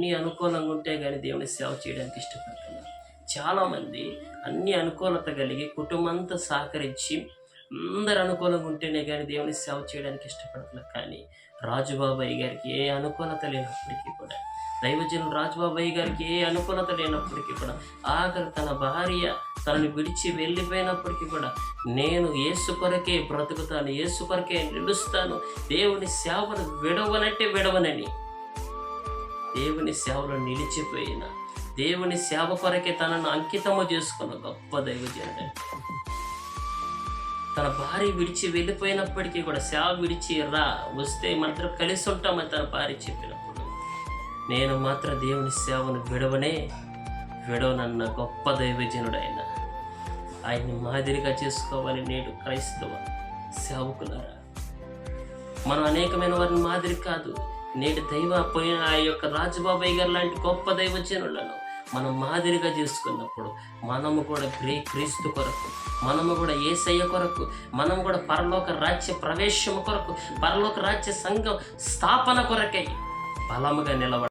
అన్నీ అనుకూలంగా ఉంటే కానీ దేవుని సేవ చేయడానికి ఇష్టపడుతున్నారు. చాలామంది అన్ని అనుకూలత కలిగి కుటుంబంతో సహకరించి అందరు అనుకూలంగా ఉంటేనే కానీ దేవుని సేవ చేయడానికి ఇష్టపడుతున్నారు. కానీ రాజుబాబాయ్ గారికి ఏ అనుకూలత లేనప్పటికీ కూడా దైవజనులు రాజుబాబాయ్ గారికి ఏ అనుకూలత లేనప్పటికీ కూడా ఆఖరి తన భార్య తనని విడిచి వెళ్ళిపోయినప్పటికీ కూడా నేను ఏసు కొరకే బ్రతుకుతాను ఏసు కొరకే నిలుస్తాను దేవుని సేవను విడవనంటే విడవనని దేవుని సేవలో నిలిచిపోయిన దేవుని సేవ కొరకే తనను అంకితము చేసుకున్న గొప్ప దైవజనుడు. తన భార్య విడిచి వెళ్ళిపోయినప్పటికీ కూడా సేవ విడిచి రా వస్తే మాత్రం కలిసి ఉంటామని తన భార్య చెప్పినప్పుడు నేను మాత్రం దేవుని సేవను విడవనే విడవనన్న గొప్ప దైవజనుడైన ఆయన్ని మాదిరిగా చేసుకోవాలి నేడు క్రైస్తవ సేవకులారా. మనం అనేకమైన వారిని మాదిరి కాదు నేటి దైవ పోయిన ఆ యొక్క రాజబాబాయ్ గారు లాంటి గొప్ప దైవజనులను మనం మాదిరిగా చేసుకున్నప్పుడు మనము కూడా క్రీ క్రీస్తు కొరకు మనము కూడా ఏసయ్య కొరకు మనం కూడా పరలోక రాజ్య ప్రవేశము కొరకు పరలోక రాజ్య సంఘం స్థాపన కొరకై బలముగా నిలబడ